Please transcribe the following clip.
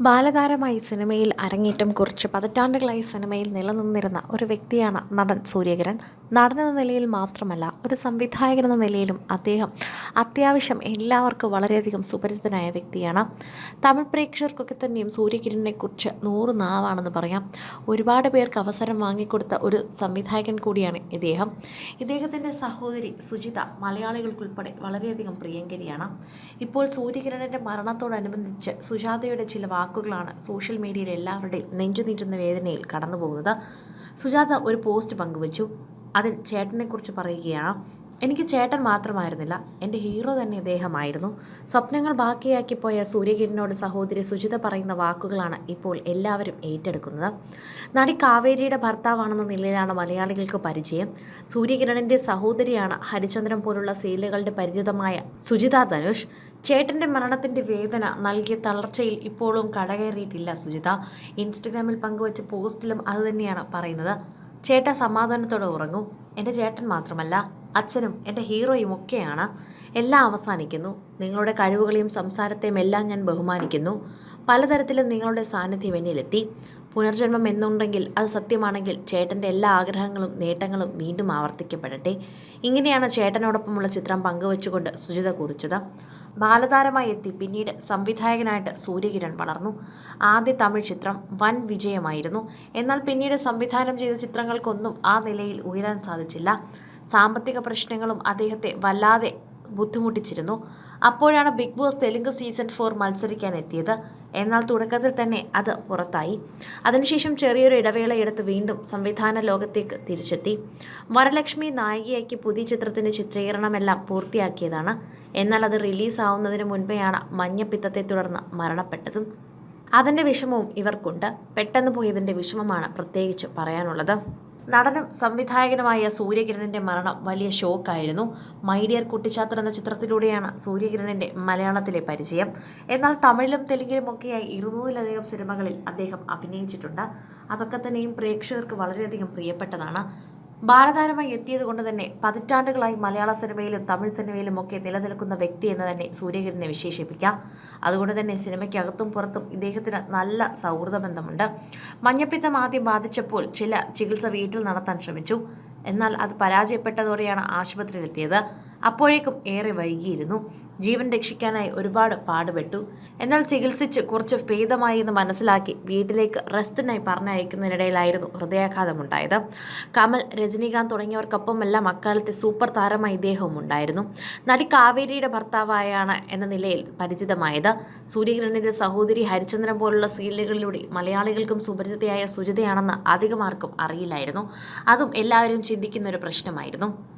ബാലതാരമായി സിനിമയിൽ അരങ്ങേറ്റം കുറിച്ച് പതിറ്റാണ്ടുകളായി സിനിമയിൽ നിലനിന്നിരുന്ന ഒരു വ്യക്തിയാണ് നടൻ സൂര്യകിരൺ. നടനെന്ന നിലയിൽ മാത്രമല്ല ഒരു സംവിധായകൻ എന്ന നിലയിലും അദ്ദേഹം അത്യാവശ്യം എല്ലാവർക്കും വളരെയധികം സുപരിചിതനായ വ്യക്തിയാണ്. തമിഴ് പ്രേക്ഷകർക്കൊക്കെ തന്നെയും സൂര്യകിരണിനെക്കുറിച്ച് നൂറ് നാവാണെന്ന് പറയാം. ഒരുപാട് പേർക്ക് അവസരം വാങ്ങിക്കൊടുത്ത ഒരു സംവിധായകൻ കൂടിയാണ് ഇദ്ദേഹം. ഇദ്ദേഹത്തിന്റെ സഹോദരി സുജിത മലയാളികൾക്കുൾപ്പെടെ വളരെയധികം പ്രിയങ്കരിയാണ്. ഇപ്പോൾ സൂര്യകിരണിന്റെ മരണത്തോടനുബന്ധിച്ച് സുജാതയുടെ ചില വാക്കുകളാണ് സോഷ്യൽ മീഡിയയിൽ എല്ലാവരുടെയും നെഞ്ചു നീറ്റുന്ന വേദനയിൽ കടന്നു പോകുന്നത് സുജാത ഒരു പോസ്റ്റ് പങ്കുവച്ചു. അതിൽ ചേട്ടനെക്കുറിച്ച് പറയുകയാണ്. എനിക്ക് ചേട്ടൻ മാത്രമായിരുന്നില്ല. എന്റെ ഹീറോ തന്നെ ഇദ്ദേഹമായിരുന്നു. സ്വപ്നങ്ങൾ ബാക്കിയാക്കിപ്പോയ സൂര്യകിരനോട് സഹോദരി സുജിത പറയുന്ന വാക്കുകളാണ് ഇപ്പോൾ എല്ലാവരും ഏറ്റെടുക്കുന്നത്. നടി കാവേരിയുടെ ഭർത്താവാണെന്ന നിലയിലാണ് മലയാളികൾക്ക് പരിചയം. സൂര്യകിരണിന്റെ സഹോദരിയാണ് ഹരിചന്ദ്രൻ പോലുള്ള സീലുകളുടെ പരിചിതമായ സുജിത ധനുഷ്. ചേട്ടന്റെ മരണത്തിന്റെ വേദന നൽകിയ തളർച്ചയിൽ ഇപ്പോഴും കടകയറിയിട്ടില്ല സുജിത. ഇൻസ്റ്റഗ്രാമിൽ പങ്കുവച്ച പോസ്റ്റിലും അതുതന്നെയാണ് പറയുന്നത്. ചേട്ട സമാധാനത്തോടെ ഉറങ്ങും. എന്റെ ചേട്ടൻ മാത്രമല്ല. അച്ഛനും എന്റെ ഹീറോയും ഒക്കെയാണ്. എല്ലാം അവസാനിക്കുന്നു. നിങ്ങളുടെ കഴിവുകളെയും സംസാരത്തെയും എല്ലാം ഞാൻ ബഹുമാനിക്കുന്നു. പലതരത്തിലും നിങ്ങളുടെ സാന്നിധ്യം എന്നിലെത്തി. പുനർജന്മം എന്നുണ്ടെങ്കിൽ അത് സത്യമാണെങ്കിൽ ചേട്ടന്റെ എല്ലാ ആഗ്രഹങ്ങളും നേട്ടങ്ങളും വീണ്ടും ആവർത്തിക്കപ്പെടട്ടെ. ഇങ്ങനെയാണ് ചേട്ടനോടൊപ്പമുള്ള ചിത്രം പങ്കുവച്ചുകൊണ്ട് സുജിത കുറിച്ചത്. ബാലതാരമായി എത്തി. പിന്നീട് സംവിധായകനായിട്ട് സൂര്യകിരൺ വളർന്നു. ആദ്യ തമിഴ് ചിത്രം വൻ വിജയമായിരുന്നു. എന്നാൽ പിന്നീട് സംവിധാനം ചെയ്ത ചിത്രങ്ങൾക്കൊന്നും ആ നിലയിൽ ഉയരാൻ സാധിച്ചില്ല. സാമ്പത്തിക പ്രശ്നങ്ങളും അദ്ദേഹത്തെ വല്ലാതെ ബുദ്ധിമുട്ടിച്ചിരുന്നു. അപ്പോഴാണ് Bigg Boss Telugu season four മത്സരിക്കാൻ എത്തിയത് എന്നാൽ തുടക്കത്തിൽ തന്നെ അത് പുറത്തായി. അതിനുശേഷം ചെറിയൊരു ഇടവേളയെടുത്ത് വീണ്ടും സംവിധാന ലോകത്തേക്ക് തിരിച്ചെത്തി. വരലക്ഷ്മി നായികയാക്കി പുതിയ ചിത്രത്തിന്റെ ചിത്രീകരണമെല്ലാം പൂർത്തിയാക്കിയതാണ്. എന്നാൽ അത് റിലീസാവുന്നതിന് മുൻപെയാണ് മഞ്ഞപ്പിത്തത്തെ തുടർന്ന് മരണപ്പെട്ടതും. അതിന്റെ വിഷമവും ഇവർക്കുണ്ട്. പെട്ടെന്ന് പോയതിന്റെ വിഷമമാണ് പ്രത്യേകിച്ച് പറയാനുള്ളത്. നടനും സംവിധായകനുമായ സൂര്യകിരണിന്റെ മരണം വലിയ ഷോക്കായിരുന്നു. മൈ ഡിയർ കുട്ടിച്ചാത്തൻ എന്ന ചിത്രത്തിലൂടെയാണ് സൂര്യകിരണിന്റെ മലയാളത്തിലെ പരിചയം. എന്നാൽ തമിഴിലും തെലുങ്കിലും തെലുങ്കിലുമൊക്കെയായി ഇരുന്നൂറിലധികം സിനിമകളിൽ അദ്ദേഹം അഭിനയിച്ചിട്ടുണ്ട്. അതൊക്കെ തന്നെയും പ്രേക്ഷകർക്ക് വളരെയധികം പ്രിയപ്പെട്ടതാണ്. ബാലതാരമായി എത്തിയത് കൊണ്ട് തന്നെ പതിറ്റാണ്ടുകളായി മലയാള സിനിമയിലും തമിഴ് സിനിമയിലും ഒക്കെ നിലനിൽക്കുന്ന വ്യക്തി എന്ന് തന്നെ സൂര്യകിരനെ വിശേഷിപ്പിക്കാം. അതുകൊണ്ട് തന്നെ സിനിമയ്ക്കകത്തും പുറത്തും ഇദ്ദേഹത്തിന് നല്ല സൗഹൃദ ബന്ധമുണ്ട്. മഞ്ഞപ്പിത്തം ആദ്യം ബാധിച്ചപ്പോൾ ചില ചികിത്സ വീട്ടിൽ നടത്താൻ ശ്രമിച്ചു. എന്നാൽ അത് പരാജയപ്പെട്ടതോടെയാണ് ആശുപത്രിയിലെത്തിയത്. അപ്പോഴേക്കും ഏറെ വൈകിയിരുന്നു. ജീവൻ രക്ഷിക്കാനായി ഒരുപാട് പാടുപെട്ടു. എന്നാൽ ചികിത്സിച്ച് കുറച്ച് ഭേദമായി എന്ന് മനസ്സിലാക്കി വീട്ടിലേക്ക് റെസ്റ്റിനായി പറഞ്ഞയക്കുന്നതിനിടയിലായിരുന്നു ഹൃദയാഘാതമുണ്ടായത്. കമൽ രജനീകാന്ത് തുടങ്ങിയവർക്കൊപ്പമെല്ലാം അക്കാലത്തെ സൂപ്പർ താരമായി ഇദ്ദേഹവും ഉണ്ടായിരുന്നു. നടി കാവേരിയുടെ ഭർത്താവായാണ് എന്ന നിലയിൽ പരിചിതമായത്. സൂര്യകിരണിന്റെ സഹോദരി ഹരിചന്ദ്രൻ പോലുള്ള സീരിയലുകളിലൂടെ മലയാളികൾക്കും സുപരിചിതയായ സുജിതയാണെന്ന് അധികമാർക്കും അറിയില്ലായിരുന്നു. അതും എല്ലാവരും ചിന്തിക്കുന്ന ഒരു പ്രശ്നമായിരുന്നു.